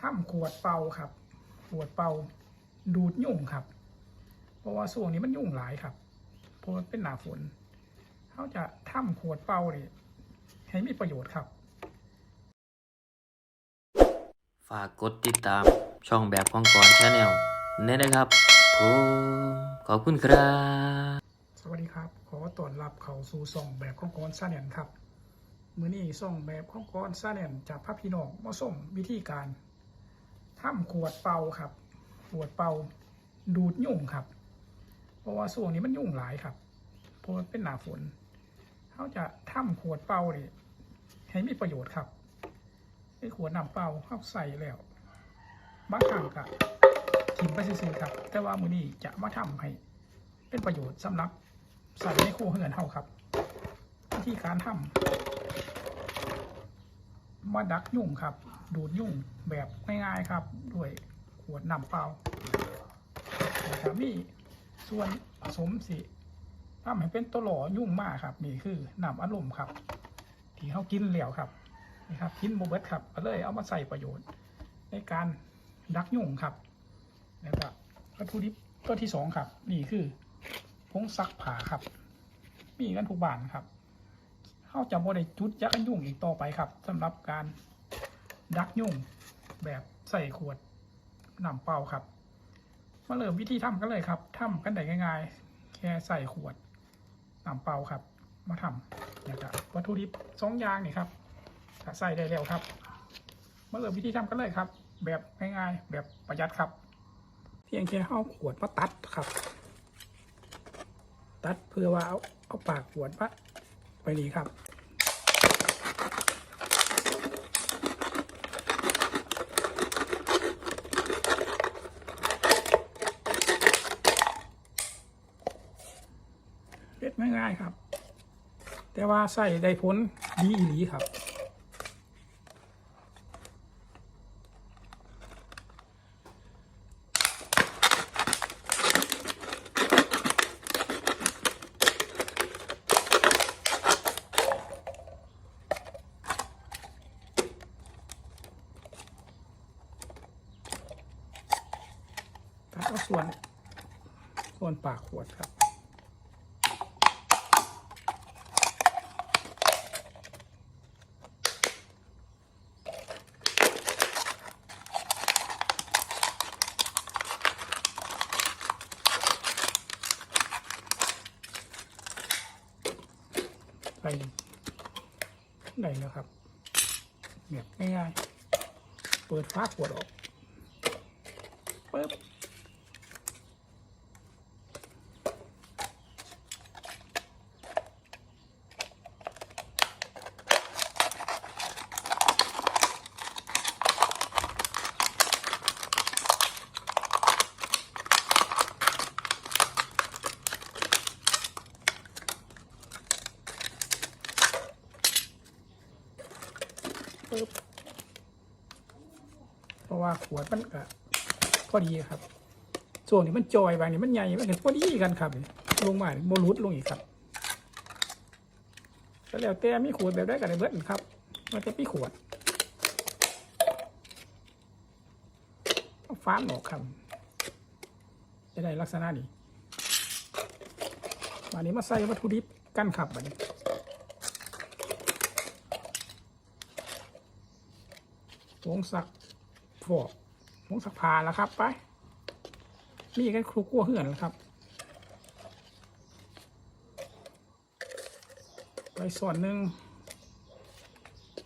ทำขวดเป่าครับ ขวดเป่าดูดยุ่งครับ เพราะว่าช่วงนี้มันยุ่งหลายครับ เพราะมันเป็นหนาฝนเขาจะทำขวดเป่าเนี่ยให้มีประโยชน์ครับ ฝากกดติดตามช่องแบบของกอนชาแนลนี่นะครับผมขอบคุณครับ สวัสดีครับ ขอต้อนรับเข้าสู่ส่องแบบของกอนซาเนนครับ มือนี้ส่องแบบของกอนซาเนนจากพระพี่น้องมาส่งวิธีการ ทำขวดเป่าครับ ขวดเป่าดูดยุ่งครับ เพราะว่าช่วงนี้มันยุ่งหลายครับ เพราะมันเป็นหนาฝนเขาจะทำขวดเป่าเนี่ยให้มีประโยชน์ครับไอ้ขวดน้ำเป่าเขาใส่แล้วบางครั้งก็ทิ้งไปซื่อครับ แต่ว่ามือนี้จะมาทำให้ เป็นประโยชน์สำหรับใส่ในครัวเฮือนเฮาครับ วิธีการทำมาดักยุ่งครับ ดูดยุ่งแบบง่ายๆครับ ด้วยขวดน้ำเปล่าแล้วมีส่วนผสมสิทำให้เป็นตัวหล่อยุ่งมากครับ นี่คือน้ำอารมณ์ครับ ที่เขากินแล้วครับนี่ครับกินโบเบิร์ตครับก็เลยเอามาใส่ประโยชน์ ในการดักยุ่งครับ แล้วก็วัตถุดิบตัวที่สองครับ นี่คือผงซักผ้าครับ มีกันทุกบ้านครับเขาจะบ่ได้จุดยักยุ่งอีกต่อไปครับสำหรับการ ดักยุ่งแบบใส่ขวดน้ำเปล่าครับ มาเริ่มวิธีทำกันเลยครับทำกันได้ง่ายๆ แค่ใส่ขวดน้ำเปล่าครับ มาทำนะครับวัตถุดิบสองอย่างนี่ครับถ้าใส่ได้แล้วครับ มาเริ่มวิธีทำกันเลยครับ แบบง่ายๆ แบบประหยัดครับ เพียงแค่เอาขวดมาตัดครับ ตัดเพื่อว่าเอาเอาปากขวดมาไปนี่ครับ เล็ดง่ายๆครับ แต่ว่าใส่ได้ผลดีอีหลีครับ ตัดเอาส่วนส่วนปากขวดครับ ไป ได้แล้วครับ แบบง่ายๆเปิดฟ้าขวดออกปึ๊บ ว่าขวดมันก็พอดีครับส่วนนี้มันจอยบางนี่มันใหญ่มันเห็นพอดีกันครับ ลงมาโมลุดลงอีกครับแล้วแต่มีขวดแบบได้กันในเบิร์ดครับมันจะมีขวดฟ้ามออกครับจะได้ลักษณะนี้มานี้มาใส่วัตถุดิบกันขับบัดนี้ผงสัก ฟอกผงสักพานแล้วครับ ไป นี่กันครูกั้วเหือนแล้วครับ ไปส่วนหนึ่ง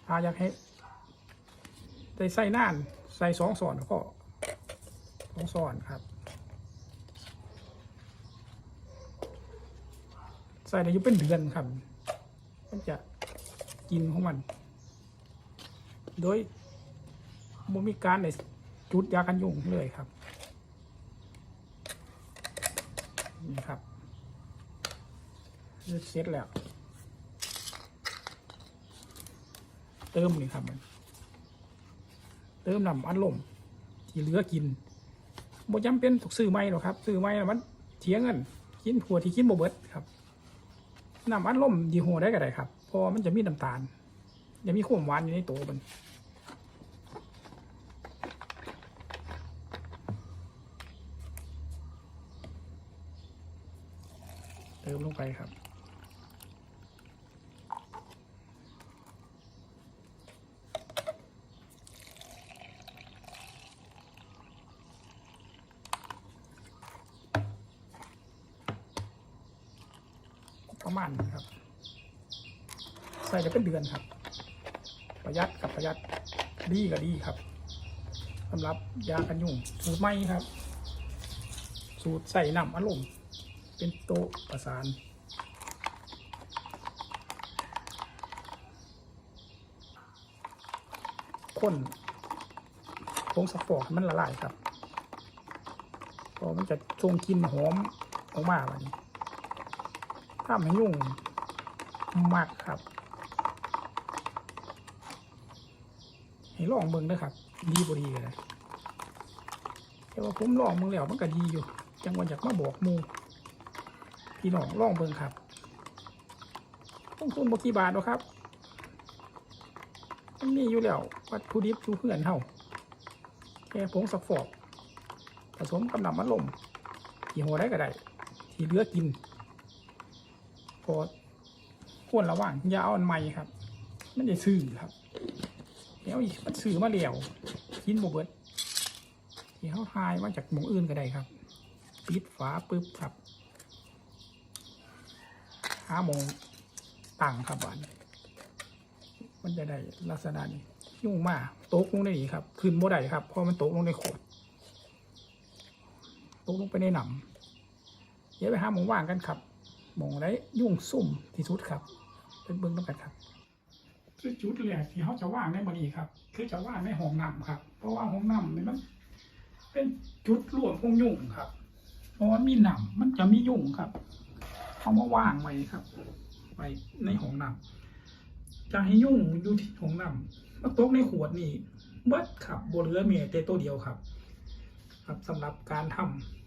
ถ้าอยากให้ได้ใส่น่าน ใส่สองส่วนก็สองส่วนครับ ใส่ได้อยู่เป็นเดือนครับ มันจะกินของมัน โดย บ่มีการได้จุดยากันยุงเลยครับนี่ครับเสร็จแล้ว เติมนี่ครับมัน เติมน้ำอัดลมที่เหลือกินบ่จำเป็นถูกซื้อไม่หรอกครับ ซื้อไม่แล้วมันเสียเงินกินผัวที่กินบ่เบิดครับน้ำอัดลมดีโฮได้ก็ได้ครับเพราะมันจะมีน้ำตาลจะมีความหวานอยู่ในตัวมัน เติมลงไปครับ ประมาณครับ ใส่ได้เป็นเดือนครับ ประหยัดกับประหยัดดีกับดีครับสำหรับยากันยุงสูตรใหม่ครับ สูตรใส่น้ำอารมณ์ เป็นโต๊ะประสานคนผงสักฟอกให้มันละลายครับพอมันจะทรงกลินหอมออกมาแบบนี้ทำให้ยุ่งมากครับ ให้ลองเบิ่งนะครับ ดีบ่ดีเลยแต่ว่าผมลองเบิ่งแล้วมันก็ดีอยู่ จังหวะอยากมาบอกมู พี่น้องลองเบิ่งครับต้องทุนบกี่บาทหรอครับมันมีอยู่แล้ววัตถุดิบอยู่เพื่อนเฮาแค่ผงสักฟอกผสมกับน้ำมันลมกี่หัวได้ก็ได้ ที่เหลือกินพอควรระวังอย่าอาอันใหม่ครับมันจะซื่อครับเดี๋ยวอีกมันสื่อมาเลี้ยวกินบเบิดที่เขาทายมาจากหมองอื่นก็ได้ครับ ปิดฝาปึ๊บครับาหมงต่างครับวันมันจะได้ลักษณะนี้ยุ่งมากตกลงในนี้ครับ ขึ้นบ่ได้ครับเพราะมันตกลงในขวดตกลงไปในหนำเดี๋ยวไปหาหมองว่างกันครับหมองไรยุ่งซุ่มที่สุดครับเป็นเบื้องต้นกันครับคือจุดแรกที่เขาจะว่างในบริครับ คือจะว่างในห้องน้ำครับ เพราะว่าห้องน้ำนี่มันเป็นจุดรวมของยุ่งครับ เพราะว่ามีหนำมันจะมียุ่งครับ เขามาวางไว้ครับ ไว้ในหงน้ำจะให้ยุ่งอยู่ที่หงน้ำมาตกในขวดนี่เบิดครับบนเรือเมียแต่ตัวเดียวครับ ครับสำหรับการท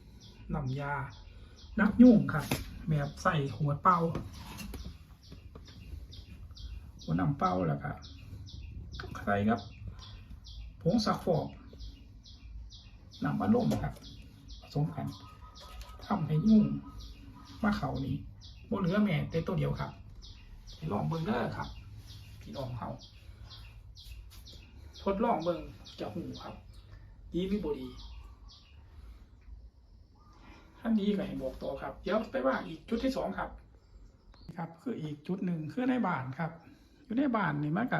ำน้ำยานักยุ่งครับ แบบใส่หัวเป่าหัวน้ำเป้าแล้วก็ใส่ครับผงซักฟอกน้ำอัดลมครับผสมกันทำให้ยุ่ง มาเขานี้บนเหลือแม่แต่ตัวเดียวครับให้ลองเบิ่งเด้อครับพี่น้องเขาทดลองเบิ่งจะหูครับ ดีหรือบ่ดีถ้านดีก็ให้บอกต่อครับ เดี๋ยวไปว่าอีกจุดที่สองครับ ครับ คืออีกจุดหนึ่งคือในบ้านครับ อยู่ในบ้านนี่มันก็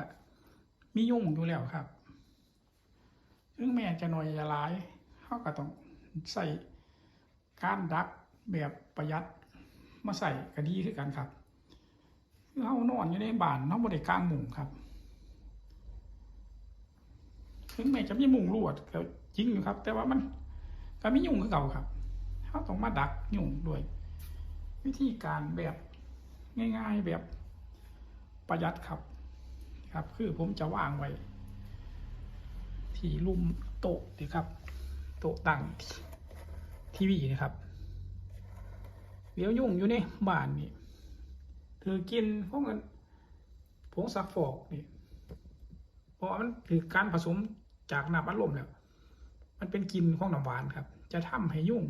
มียุ่งอยู่แล้วครับซึ่งแม่จะหน้อยจะร้ายเขาก็ต้องใส่การดักแบบประหยัด มาใส่ก็ดีคือกันครับเขานอนอยู่ในบ้านเขาบริกลางมุงครับถึงแม้จะมีมุงลวดก็จริงอยู่ครับ แต่ว่ามันก็มียุ่งคือเก่าครับเขาต้องมาดักยุ่งด้วย วิธีการแบบง่าย ๆแบบประหยัดครับ ครับ คือผมจะวางไว้ ที่ลุ่มโต๊ะนี่ครับ โต๊ะตั้งทีวีนะครับ เดี๋ยวยุ่งอยู่ในบ้านนี่ถือกินพวกมันผงซักฟอกนี่เพราะมันคือการผสมจากน้ำอัดลมแล้วมันเป็นกินของน้ำหวานครับ จะทำให้ยุ่ง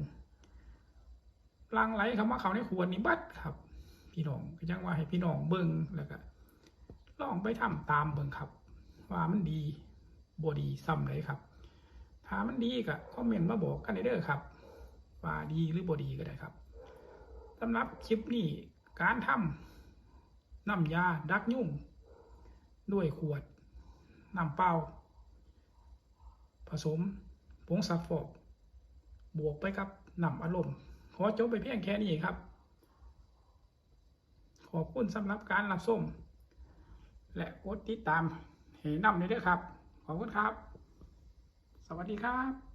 ลังไหลคำว่าเขาในขวดนี่บัดครับ พี่น้องก็ยังว่าให้พี่น้องเบิ่งแล้วก็ลองไปทำตามเบิ่งครับ ว่ามันดีบดีซ้ำเลยครับ ถ้ามันดีก็คอมเมนต์มาบอกกันได้เด้อครับ ว่าดีหรือบดีก็ได้ครับ สำหรับคลิปนี้การทำน้ำยาดักยุ่ง ด้วยขวดน้ำเปล่า ผสมผงซักฟอก บวกไปกับน้ำอารมณ์ขอจบไปเพียงแค่นี้ครับ ขอบคุณสำหรับการรับชมและกดติดตามให้นำเลยด้วยครับ ขอบคุณครับ สวัสดีครับ